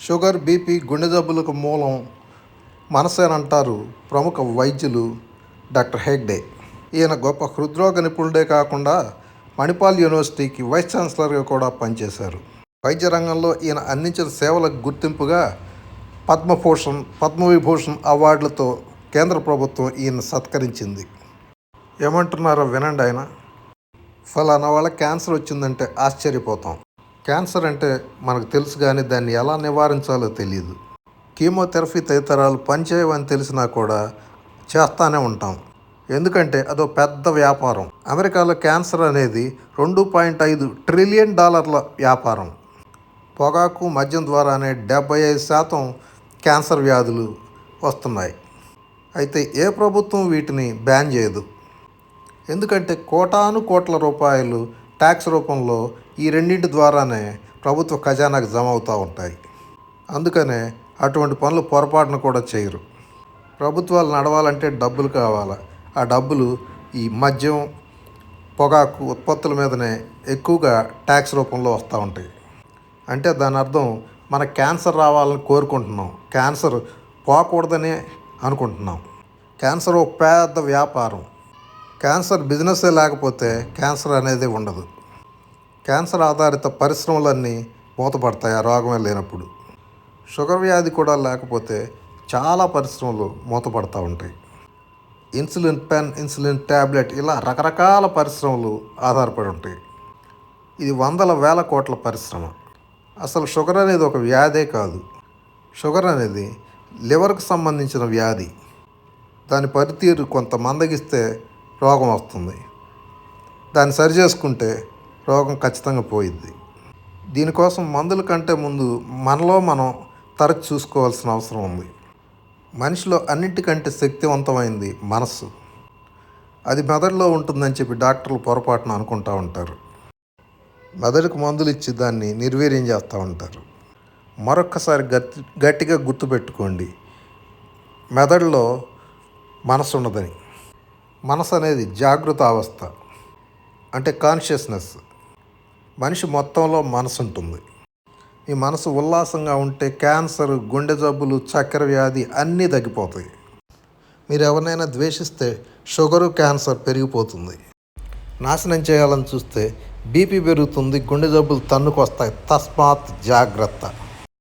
Sugar BP గుండె జబ్బులకు మూలం మనసేనంటారు ప్రముఖ వైద్యులు డాక్టర్ హెగ్డే. ఈయన గొప్ప హృద్రోగ నిపుణుడే కాకుండా మణిపాల్ యూనివర్సిటీకి వైస్ ఛాన్సలర్గా కూడా పనిచేశారు. వైద్య రంగంలో ఈయన అందించిన సేవలకు గుర్తింపుగా పద్మభూషణ్ పద్మవిభూషణ్ అవార్డులతో కేంద్ర ప్రభుత్వం ఈయన సత్కరించింది. ఏమంటున్నారో వినండి ఆయన. ఫలానా వాళ్ళ క్యాన్సర్ వచ్చిందంటే ఆశ్చర్యపోతాం. క్యాన్సర్ అంటే మనకు తెలుసు కానీ దాన్ని ఎలా నివారించాలో తెలియదు కీమోథెరపీ తదితరాలు పనిచేయవని తెలిసినా కూడా చేస్తానే ఉంటాం. ఎందుకంటే అదో పెద్ద వ్యాపారం. అమెరికాలో క్యాన్సర్ అనేది రెండు పాయింట్ ఐదు ట్రిలియన్ డాలర్ల వ్యాపారం. పొగాకు మద్యం ద్వారానే డెబ్బై ఐదు శాతం క్యాన్సర్ వ్యాధులు వస్తున్నాయి. అయితే ఏ ప్రభుత్వం వీటిని బ్యాన్ చేయదు? ఎందుకంటే కోటాను కోట్ల రూపాయలు ట్యాక్స్ రూపంలో ఈ రెండింటి ద్వారానే ప్రభుత్వ ఖజానాకు జమ అవుతూ ఉంటాయి. అందుకనే అటువంటి పనులు పొరపాటును కూడా చేయరు. ప్రభుత్వాలు నడవాలంటే డబ్బులు కావాలి? ఆ డబ్బులు ఈ మద్యం పొగాకు ఉత్పత్తుల మీదనే ఎక్కువగా ట్యాక్స్ రూపంలో వస్తూ ఉంటాయి. అంటే దాని అర్థం మన క్యాన్సర్ రావాలని కోరుకుంటున్నాం. క్యాన్సర్ పోకూడదని అనుకుంటున్నాం. క్యాన్సర్ ఒక పెద్ద వ్యాపారం. క్యాన్సర్ బిజినెస్ లేకపోతే క్యాన్సర్ అనేది ఉండదు. క్యాన్సర్ ఆధారిత పరిశ్రమలన్నీ మూతపడతాయి ఆ రోగమే లేనప్పుడు. షుగర్ వ్యాధి కూడా లేకపోతే చాలా పరిశ్రమలు మూతపడతా ఉంటాయి. ఇన్సులిన్ పెన్ ఇన్సులిన్ ట్యాబ్లెట్ ఇలా రకరకాల పరిశ్రమలు ఆధారపడి ఉంటాయి. ఇది వందల వేల కోట్ల పరిశ్రమ. అసలు షుగర్ అనేది ఒక వ్యాధే కాదు. షుగర్ అనేది లివర్కి సంబంధించిన వ్యాధి. దాని పనితీరు కొంత మందగిస్తే రోగం వస్తుంది. దాన్ని సరి చేసుకుంటే రోగం ఖచ్చితంగా పోయిద్ది. దీనికోసం మందుల కంటే ముందు మనలో మనం తరచు చూసుకోవాల్సిన అవసరం ఉంది. మనిషిలో అన్నిటికంటే శక్తివంతమైంది మనస్సు. అది మెదడులో ఉంటుందని చెప్పి డాక్టర్లు పొరపాటున అనుకుంటూ ఉంటారు. మెదడుకు మందులు ఇచ్చి దాన్ని నిర్వీర్యం చేస్తూ ఉంటారు. మరొక్కసారి గట్టి గట్టిగా గుర్తుపెట్టుకోండి మెదడులో మనసు ఉన్నదని మనసు అనేది జాగృత అవస్థ. అంటే కాన్షియస్నెస్ మనిషి మొత్తంలో మనసు ఉంటుంది. ఈ మనసు ఉల్లాసంగా ఉంటే క్యాన్సర్ గుండె జబ్బులు చక్కెర వ్యాధి అన్నీ తగ్గిపోతాయి. మీరు ఎవరినైనా ద్వేషిస్తే షుగరు క్యాన్సర్ పెరిగిపోతుంది. నాశనం చేయాలని చూస్తే బీపీ పెరుగుతుంది గుండె జబ్బులు తన్నుకొస్తాయి. తస్మాత్ జాగ్రత్త.